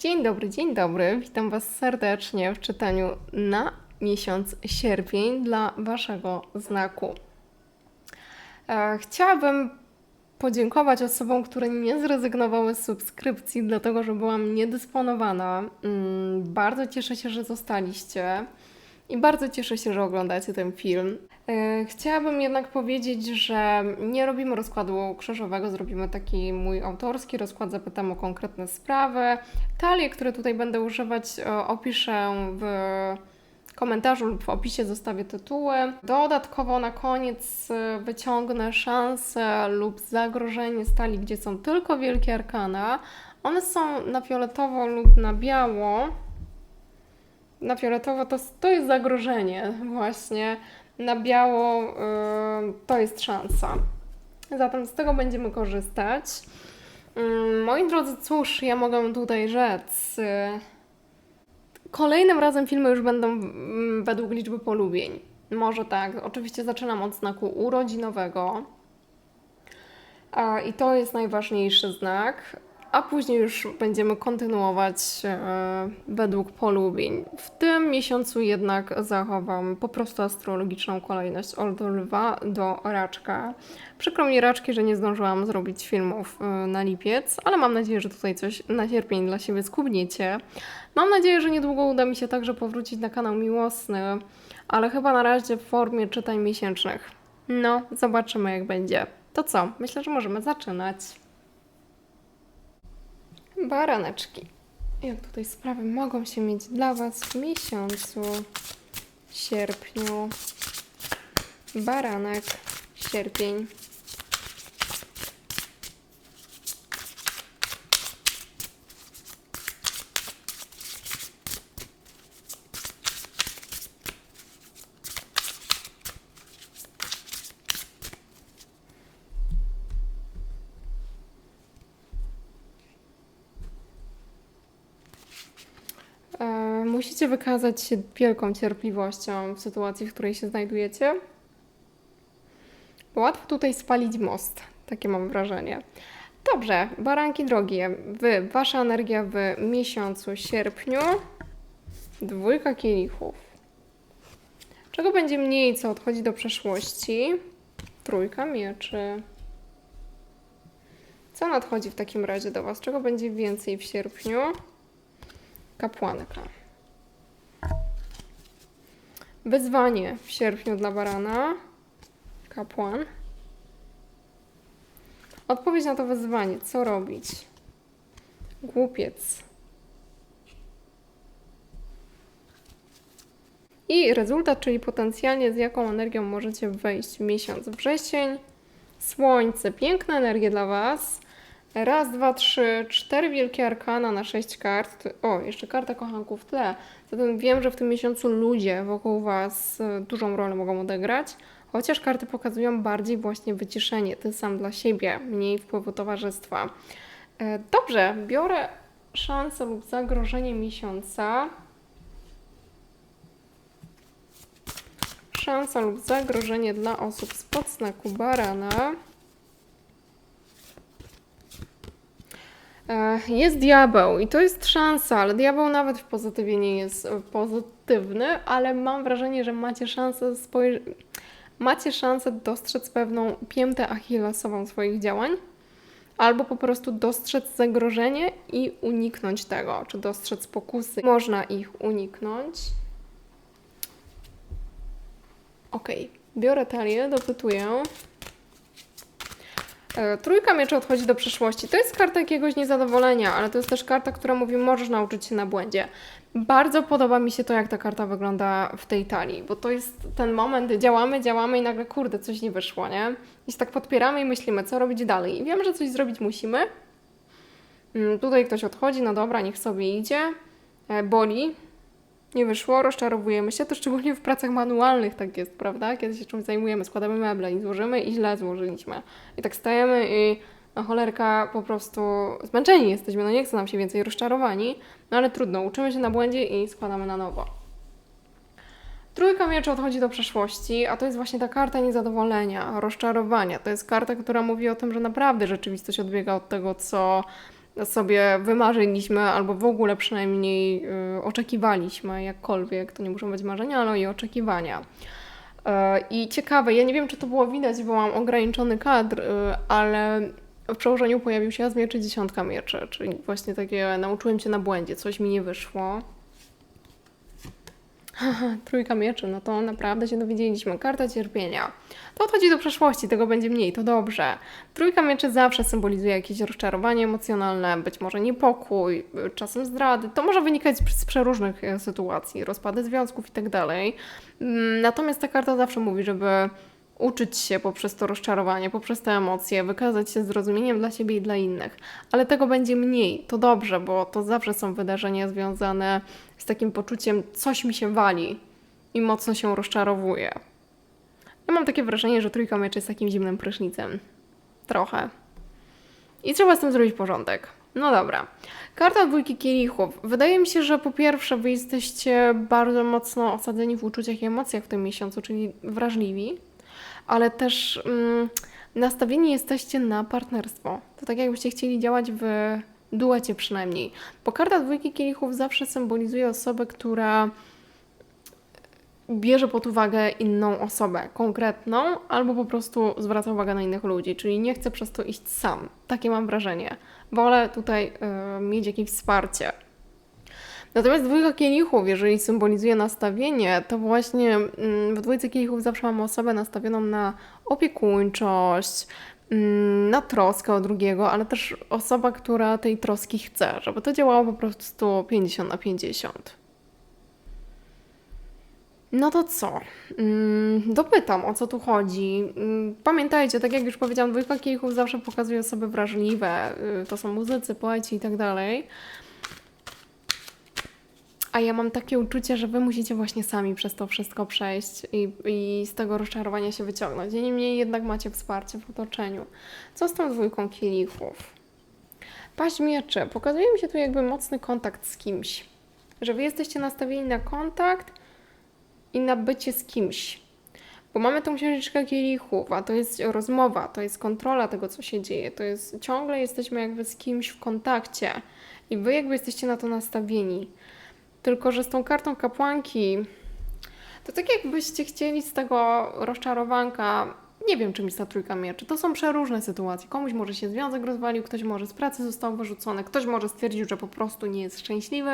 Dzień dobry, dzień dobry. Witam Was serdecznie w czytaniu na miesiąc sierpień dla Waszego znaku. E, Chciałabym podziękować osobom, które nie zrezygnowały z subskrypcji, dlatego że byłam niedysponowana. Mm, Bardzo cieszę się, że zostaliście i bardzo cieszę się, że oglądacie ten film. E, Chciałabym jednak powiedzieć, że nie robimy rozkładu krzyżowego, zrobimy taki mój autorski rozkład, zapytam o konkretne sprawy. Talie, które tutaj będę używać, e, opiszę w komentarzu lub w opisie zostawię tytuły. Dodatkowo na koniec e, wyciągnę szanse lub zagrożenie stali, gdzie są tylko wielkie arkana. One są na fioletowo lub na biało. Na fioletowo to, to jest zagrożenie właśnie. Na biało y, to jest szansa. Zatem z tego będziemy korzystać. Ym, moi drodzy, cóż, ja mogę tutaj rzec. y, Kolejnym razem filmy już będą mm, według liczby polubień. Może tak. Oczywiście zaczynam od znaku urodzinowego. I to jest najważniejszy znak. A później już będziemy kontynuować e, według polubień. W tym miesiącu jednak zachowam po prostu astrologiczną kolejność od lwa do raczka. Przykro mi raczki, że nie zdążyłam zrobić filmów e, na lipiec, ale mam nadzieję, że tutaj coś na sierpień dla siebie skubniecie. Mam nadzieję, że niedługo uda mi się także powrócić na kanał miłosny, ale chyba na razie w formie czytań miesięcznych. No, zobaczymy jak będzie. To co? Myślę, że możemy zaczynać. Baraneczki. Jak tutaj sprawy mogą się mieć dla Was w miesiącu sierpniu? Baranek, sierpień. E, musicie wykazać się wielką cierpliwością w sytuacji, w której się znajdujecie. Bo łatwo tutaj spalić most. Takie mam wrażenie. Dobrze, baranki drogie. Wy, wasza energia w miesiącu sierpniu. Dwójka kielichów. Czego będzie mniej, co odchodzi do przeszłości? Trójka mieczy. Co nadchodzi w takim razie do Was? Czego będzie więcej w sierpniu? Kapłanka. Wyzwanie w sierpniu dla barana. Kapłan. Odpowiedź na to wyzwanie. Co robić? Głupiec. I rezultat, czyli potencjalnie z jaką energią możecie wejść w miesiąc wrzesień. Słońce, piękna energia dla Was. Raz, dwa, trzy, cztery wielkie arkana na sześć kart. O, jeszcze karta kochanków w tle. Zatem wiem, że w tym miesiącu ludzie wokół Was e, dużą rolę mogą odegrać, chociaż karty pokazują bardziej właśnie wyciszenie, ty sam dla siebie, mniej wpływu towarzystwa. E, Dobrze, biorę szansę lub zagrożenie miesiąca. Szansa lub zagrożenie dla osób z podznaku barana. Jest diabeł i to jest szansa, ale diabeł nawet w pozytywie nie jest e, pozytywny, ale mam wrażenie, że macie szansę spojrzeć, macie szansę dostrzec pewną piętę achillesową swoich działań, albo po prostu dostrzec zagrożenie i uniknąć tego, czy dostrzec pokusy. Można ich uniknąć. Ok, biorę talię, dopytuję. E, Trójka mieczy odchodzi do przeszłości. To jest karta jakiegoś niezadowolenia, ale to jest też karta, która mówi, możesz nauczyć się na błędzie. Bardzo podoba mi się to, jak ta karta wygląda w tej talii, bo to jest ten moment, działamy, działamy i nagle, kurde, coś nie wyszło, nie? I się tak podpieramy i myślimy, co robić dalej. I wiemy, że coś zrobić musimy. Mm, Tutaj ktoś odchodzi, no dobra, niech sobie idzie. E, Boli, nie wyszło, rozczarowujemy się. To szczególnie w pracach manualnych tak jest, prawda? Kiedy się czymś zajmujemy, składamy meble i złożymy i źle złożyliśmy. I tak stajemy i no cholerka po prostu zmęczeni jesteśmy, no nie chce nam się więcej rozczarowani, no ale trudno, uczymy się na błędzie i składamy na nowo. Trójka mieczy odchodzi do przeszłości, a to jest właśnie ta karta niezadowolenia, rozczarowania. To jest karta, która mówi o tym, że naprawdę rzeczywistość odbiega od tego, co sobie wymarzyliśmy, albo w ogóle przynajmniej y, oczekiwaliśmy, jakkolwiek, to nie muszą być marzenia, ale i oczekiwania. Y, I ciekawe, ja nie wiem, czy to było widać, bo mam ograniczony kadr, y, ale w przełożeniu pojawił się As czy dziesiątka mieczy, czyli właśnie takie nauczyłem się na błędzie, coś mi nie wyszło. Trójka mieczy, no to naprawdę się dowiedzieliśmy. Karta cierpienia. To odchodzi do przeszłości, tego będzie mniej, to dobrze. Trójka mieczy zawsze symbolizuje jakieś rozczarowanie emocjonalne, być może niepokój, czasem zdrady. To może wynikać z przeróżnych e, sytuacji, rozpady związków i tak. Mm, Natomiast ta karta zawsze mówi, żeby uczyć się poprzez to rozczarowanie, poprzez te emocje, wykazać się zrozumieniem dla siebie i dla innych. Ale tego będzie mniej. To dobrze, bo to zawsze są wydarzenia związane z takim poczuciem, coś mi się wali i mocno się rozczarowuje. Ja mam takie wrażenie, że trójka mieczy jest takim zimnym prysznicem. Trochę. I trzeba z tym zrobić porządek. No dobra. Karta dwójki kielichów. Wydaje mi się, że po pierwsze wy jesteście bardzo mocno osadzeni w uczuciach i emocjach w tym miesiącu, czyli wrażliwi, ale też mm, nastawieni jesteście na partnerstwo. To tak jakbyście chcieli działać w duecie przynajmniej. Bo karta dwójki kielichów zawsze symbolizuje osobę, która bierze pod uwagę inną osobę, konkretną, albo po prostu zwraca uwagę na innych ludzi, czyli nie chce przez to iść sam. Takie mam wrażenie. Wolę tutaj y, mieć jakieś wsparcie. Natomiast dwójka kielichów, jeżeli symbolizuje nastawienie, to właśnie mm, w dwójce kielichów zawsze mamy osobę nastawioną na opiekuńczość, mm, na troskę o drugiego, ale też osoba, która tej troski chce, żeby to działało po prostu 50 na 50. No to co? Mm, dopytam, o co tu chodzi. Pamiętajcie, tak jak już powiedziałam, dwójka kielichów zawsze pokazuje osoby wrażliwe. Y, To są muzycy, poeci i tak dalej. A ja mam takie uczucie, że wy musicie właśnie sami przez to wszystko przejść i, i z tego rozczarowania się wyciągnąć. Niemniej jednak macie wsparcie w otoczeniu. Co z tą dwójką kielichów? Paść mieczy. Pokazuje mi się tu jakby mocny kontakt z kimś. Że wy jesteście nastawieni na kontakt i na bycie z kimś. Bo mamy tą księżyczkę kielichów, a to jest rozmowa, to jest kontrola tego, co się dzieje. To jest ciągle jesteśmy jakby z kimś w kontakcie i wy jakby jesteście na to nastawieni. Tylko, że z tą kartą kapłanki, to tak jakbyście chcieli z tego rozczarowanka, nie wiem czym jest ta trójka mieczy, to są przeróżne sytuacje. Komuś może się związek rozwalił, ktoś może z pracy został wyrzucony, ktoś może stwierdził, że po prostu nie jest szczęśliwy,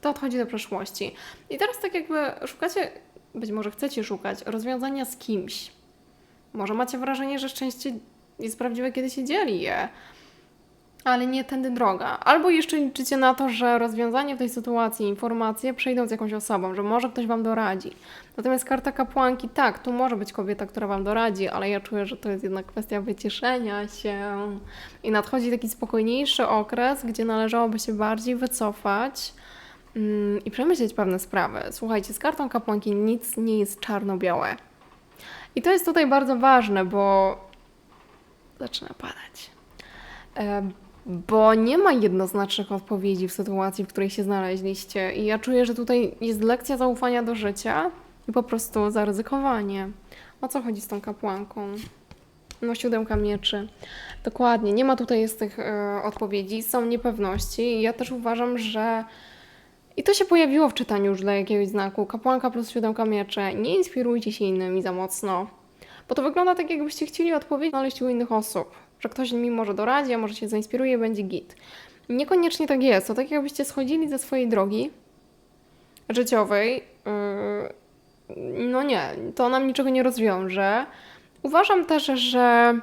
to odchodzi do przeszłości. I teraz tak jakby szukacie, być może chcecie szukać rozwiązania z kimś. Może macie wrażenie, że szczęście jest prawdziwe, kiedy się dzieli je ale nie tędy droga. Albo jeszcze liczycie na to, że rozwiązanie w tej sytuacji, informacje przejdą z jakąś osobą, że może ktoś Wam doradzi. Natomiast karta kapłanki, tak, tu może być kobieta, która Wam doradzi, ale ja czuję, że to jest jednak kwestia wyciszenia się i nadchodzi taki spokojniejszy okres, gdzie należałoby się bardziej wycofać mm, i przemyśleć pewne sprawy. Słuchajcie, z kartą kapłanki nic nie jest czarno-białe. I to jest tutaj bardzo ważne, bo zaczyna padać. E, bo nie ma jednoznacznych odpowiedzi w sytuacji, w której się znaleźliście. I ja czuję, że tutaj jest lekcja zaufania do życia i po prostu zaryzykowanie. O co chodzi z tą kapłanką? No, siódemka mieczy. Dokładnie, nie ma tutaj jest tych e, odpowiedzi, są niepewności. Ja też uważam, że. I to się pojawiło w czytaniu już dla jakiegoś znaku. Kapłanka plus siódemka mieczy. Nie inspirujcie się innymi za mocno. Bo to wygląda tak, jakbyście chcieli odpowiedź znaleźć u innych osób. Że ktoś mi może doradzi, a może się zainspiruje, będzie git. Niekoniecznie tak jest. To tak jakbyście schodzili ze swojej drogi życiowej. Yy, no nie, to nam niczego nie rozwiąże. Uważam też, że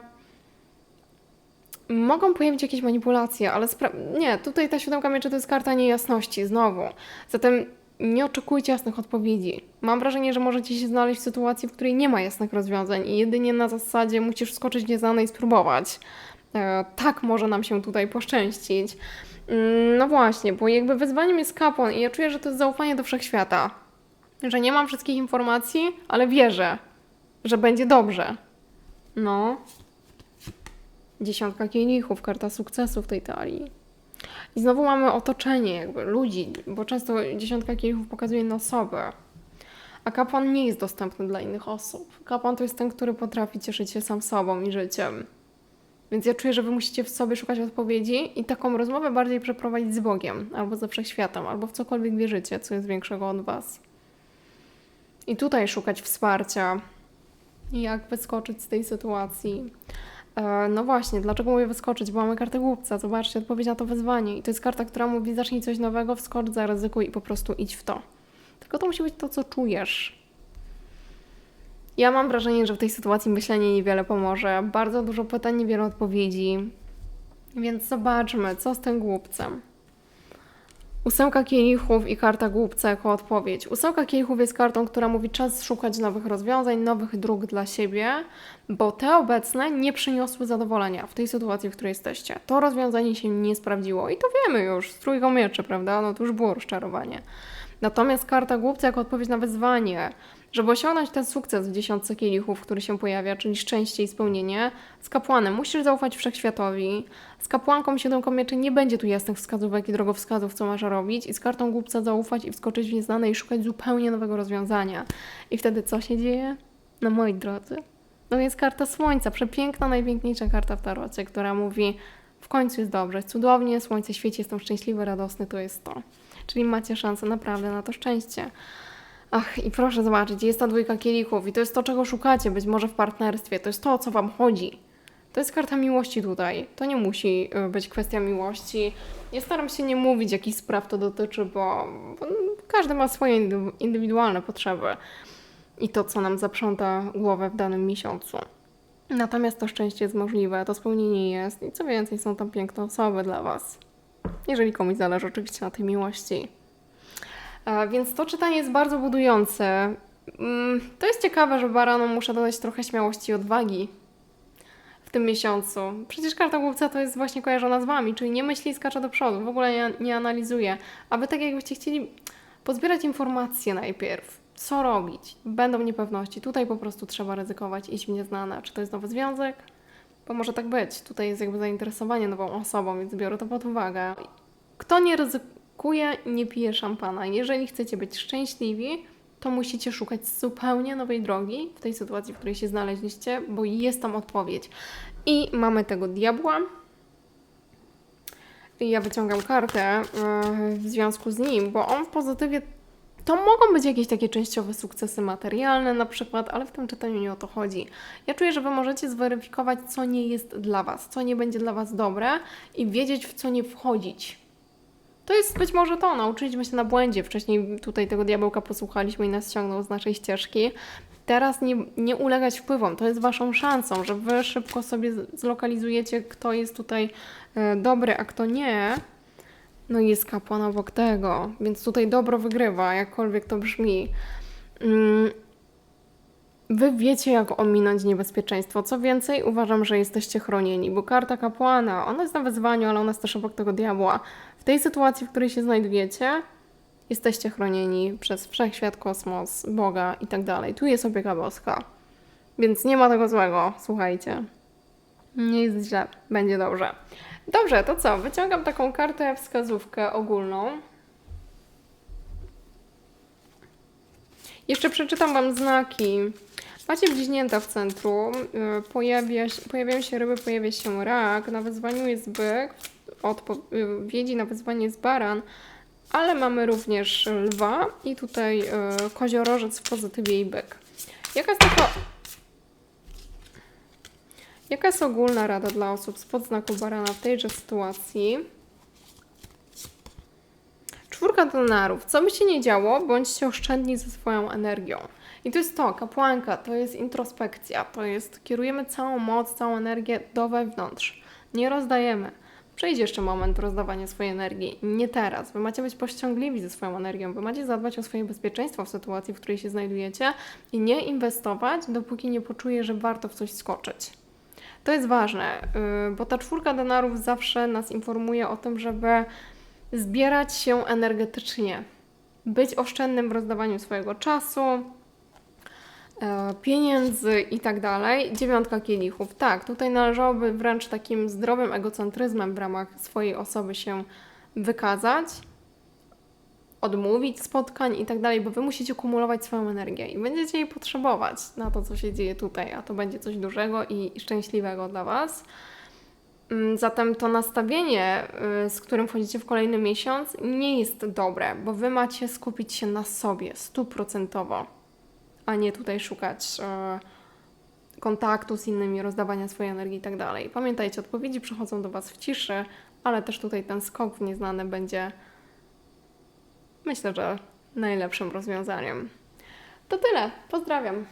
mogą pojawić jakieś manipulacje, ale nie, tutaj ta siódemka mieczy to jest karta niejasności, znowu. Zatem nie oczekujcie jasnych odpowiedzi. Mam wrażenie, że możecie się znaleźć w sytuacji, w której nie ma jasnych rozwiązań i jedynie na zasadzie musisz skoczyć nieznane i spróbować. E, tak może nam się tutaj poszczęścić. Mm, No właśnie, bo jakby wyzwaniem jest kapłan i ja czuję, że to jest zaufanie do wszechświata. Że nie mam wszystkich informacji, ale wierzę, że będzie dobrze. No. Dziesiątka kielichów, karta sukcesu w tej talii. I znowu mamy otoczenie, jakby ludzi, bo często dziesiątka kielichów pokazuje inne osoby. A kapłan nie jest dostępny dla innych osób. Kapłan to jest ten, który potrafi cieszyć się sam sobą i życiem. Więc ja czuję, że wy musicie w sobie szukać odpowiedzi i taką rozmowę bardziej przeprowadzić z Bogiem, albo ze wszechświatem, albo w cokolwiek wierzycie, co jest większego od was. I tutaj szukać wsparcia, jak wyskoczyć z tej sytuacji. E, No właśnie, dlaczego mówię wyskoczyć? Bo mamy kartę głupca. Zobaczcie, odpowiedź na to wyzwanie. I to jest karta, która mówi: zacznij coś nowego, wskocz, zaryzykuj i po prostu idź w to. Tylko to musi być to, co czujesz. Ja mam wrażenie, że w tej sytuacji myślenie niewiele pomoże. Bardzo dużo pytań, niewiele odpowiedzi. Więc zobaczmy, co z tym głupcem. Ósemka kielichów i karta głupca jako odpowiedź. Ósemka kielichów jest kartą, która mówi czas szukać nowych rozwiązań, nowych dróg dla siebie, bo te obecne nie przyniosły zadowolenia w tej sytuacji, w której jesteście. To rozwiązanie się nie sprawdziło i to wiemy już z trójką mieczy, prawda? No to już było rozczarowanie. Natomiast karta głupca jako odpowiedź na wyzwanie, żeby osiągnąć ten sukces w dziesiątce kielichów, który się pojawia, czyli szczęście i spełnienie, z kapłanem musisz zaufać wszechświatowi. Z kapłanką siódemką mieczy nie będzie tu jasnych wskazówek i drogowskazów, co masz robić. I z kartą głupca zaufać i wskoczyć w nieznane i szukać zupełnie nowego rozwiązania. I wtedy co się dzieje? No moi drodzy, no jest karta słońca, przepiękna, najpiękniejsza karta w tarocie, która mówi w końcu jest dobrze, cudownie, słońce świeci, jestem szczęśliwy, radosny, to jest to. Czyli macie szansę naprawdę na to szczęście. Ach, i proszę zobaczyć, jest ta dwójka kielichów i to jest to, czego szukacie, być może w partnerstwie. To jest to, o co Wam chodzi. To jest karta miłości tutaj. To nie musi y, być kwestia miłości. Ja staram się nie mówić, jakich spraw to dotyczy, bo, każdy ma swoje indy- indywidualne potrzeby i to, co nam zaprząta głowę w danym miesiącu. Natomiast to szczęście jest możliwe, to spełnienie jest i co więcej, są tam piękne osoby dla Was. Jeżeli komuś zależy oczywiście na tej miłości. E, Więc to czytanie jest bardzo budujące. Mm, To jest ciekawe, że baranom muszę dodać trochę śmiałości i odwagi w tym miesiącu. Przecież karta głupca to jest właśnie kojarzona z Wami, czyli nie myśli i skacze do przodu, w ogóle nie, nie analizuje. A Wy tak jakbyście chcieli pozbierać informacje najpierw. Co robić? Będą niepewności. Tutaj po prostu trzeba ryzykować, iść w nieznane. Czy to jest nowy związek? Bo może tak być. Tutaj jest jakby zainteresowanie nową osobą, więc biorę to pod uwagę. Kto nie ryzykuje, nie pije szampana. Jeżeli chcecie być szczęśliwi, to musicie szukać zupełnie nowej drogi w tej sytuacji, w której się znaleźliście, bo jest tam odpowiedź. I mamy tego diabła. I ja wyciągam kartę yy, w związku z nim, bo on w pozytywie to mogą być jakieś takie częściowe sukcesy materialne na przykład, ale w tym czytaniu nie o to chodzi. Ja czuję, że Wy możecie zweryfikować, co nie jest dla Was, co nie będzie dla Was dobre i wiedzieć, w co nie wchodzić. To jest być może to, nauczyliśmy się na błędzie. Wcześniej tutaj tego diabełka posłuchaliśmy i nas ściągnął z naszej ścieżki. Teraz nie, nie ulegać wpływom. To jest Waszą szansą, że Wy szybko sobie zlokalizujecie, kto jest tutaj e, dobry, a kto nie. No i jest kapłan obok tego, więc tutaj dobro wygrywa, jakkolwiek to brzmi. Mm, Wy wiecie, jak ominąć niebezpieczeństwo. Co więcej, uważam, że jesteście chronieni, bo karta kapłana, ona jest na wyzwaniu, ale ona jest też obok tego diabła. W tej sytuacji, w której się znajdujecie, jesteście chronieni przez wszechświat, kosmos, Boga i tak dalej. Tu jest opieka boska. Więc nie ma tego złego, słuchajcie. Nie jest źle, będzie dobrze. Dobrze, to co? Wyciągam taką kartę wskazówkę ogólną. Jeszcze przeczytam Wam znaki. Macie bliźnięta w centrum, y, pojawia się, pojawiają się ryby, pojawia się rak, na wyzwaniu jest byk, odpowiedzi na wyzwanie jest baran, ale mamy również lwa i tutaj y, koziorożec w pozytywie i byk. Jaka jest taka... Jaka jest ogólna rada dla osób z podznaku barana w tejże sytuacji? Czwórka denarów. Co by się nie działo, bądźcie oszczędni ze swoją energią. I to jest to, kapłanka, to jest introspekcja, to jest kierujemy całą moc, całą energię do wewnątrz. Nie rozdajemy. Przyjdzie jeszcze moment rozdawania swojej energii. Nie teraz. Wy macie być powściągliwi ze swoją energią. Wy macie zadbać o swoje bezpieczeństwo w sytuacji, w której się znajdujecie i nie inwestować, dopóki nie poczuje, że warto w coś skoczyć. To jest ważne, yy, bo ta czwórka denarów zawsze nas informuje o tym, żeby zbierać się energetycznie, być oszczędnym w rozdawaniu swojego czasu, e, pieniędzy i tak dalej. Dziewiątka kielichów. Tak, tutaj należałoby wręcz takim zdrowym egocentryzmem w ramach swojej osoby się wykazać, odmówić spotkań i tak dalej, bo wy musicie kumulować swoją energię i będziecie jej potrzebować na to, co się dzieje tutaj, a to będzie coś dużego i szczęśliwego dla was. Mm, Zatem to nastawienie, y, z którym wchodzicie w kolejny miesiąc, nie jest dobre, bo wy macie skupić się na sobie stuprocentowo, a nie tutaj szukać e, kontaktu z innymi, rozdawania swojej energii i tak dalej. Pamiętajcie, odpowiedzi przychodzą do Was w ciszy, ale też tutaj ten skok w nieznane będzie, myślę, że najlepszym rozwiązaniem. To tyle. Pozdrawiam.